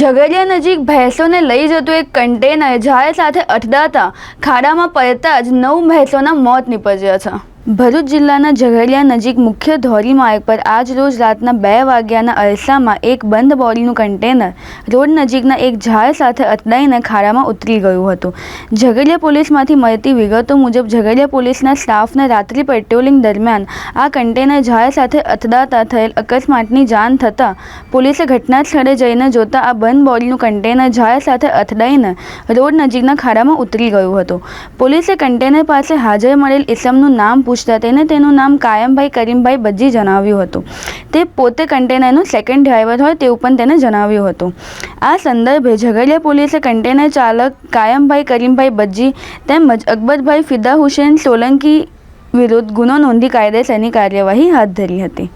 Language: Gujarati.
ઝઘડિયા નજીક ભેંસોને લઈ જતું એક કન્ટેનર ઝાડ સાથે અથડાતા ખાડામાં પડતા જ નવ ભેંસોના મોત નીપજ્યા છે. ભરૂચ જિલ્લાના ઝઘડિયા નજીક મુખ્ય ધોરી માર્ગ પર આજ રોજ રાતના બે વાગ્યાના અરસામાં એક બંધ બોડીનું કન્ટેનર રોડ નજીકના એક ઝાડ સાથે અથડાઈને ખાડામાં ઉતરી ગયું હતું. ઝઘડિયા પોલીસમાંથી મળતી વિગતો મુજબ ઝઘડિયા પોલીસના સ્ટાફને રાત્રિ પેટ્રોલિંગ દરમિયાન આ કન્ટેનર ઝાડ સાથે અથડાતા થયેલ અકસ્માતની જાણ થતાં પોલીસે ઘટના સ્થળે જઈને જોતા આ બંધ બોડીનું કન્ટેનર ઝાડ સાથે અથડાઈને રોડ નજીકના ખાડામાં ઉતરી ગયું હતું. પોલીસે કન્ટેનર પાસે હાજર મળેલ ઇસમનું નામ પૂછતા તેને તેનું નામ કાયમભાઈ કરીમભાઈ બજ્જી જણાવ્યું હતું. તે પોતે કન્ટેનરનો સેકન્ડ ડ્રાઈવર હોય તેવું પણ તેને જણાવ્યું હતું. આ સંદર્ભે ઝઘડિયા પોલીસે કન્ટેનર ચાલક કાયમભાઈ કરીમભાઈ બજ્જી તેમજ અકબરભાઈ ફિદા હુસેન સોલંકી વિરુદ્ધ ગુનો નોંધી કાયદેસરની કાર્યવાહી હાથ ધરી હતી.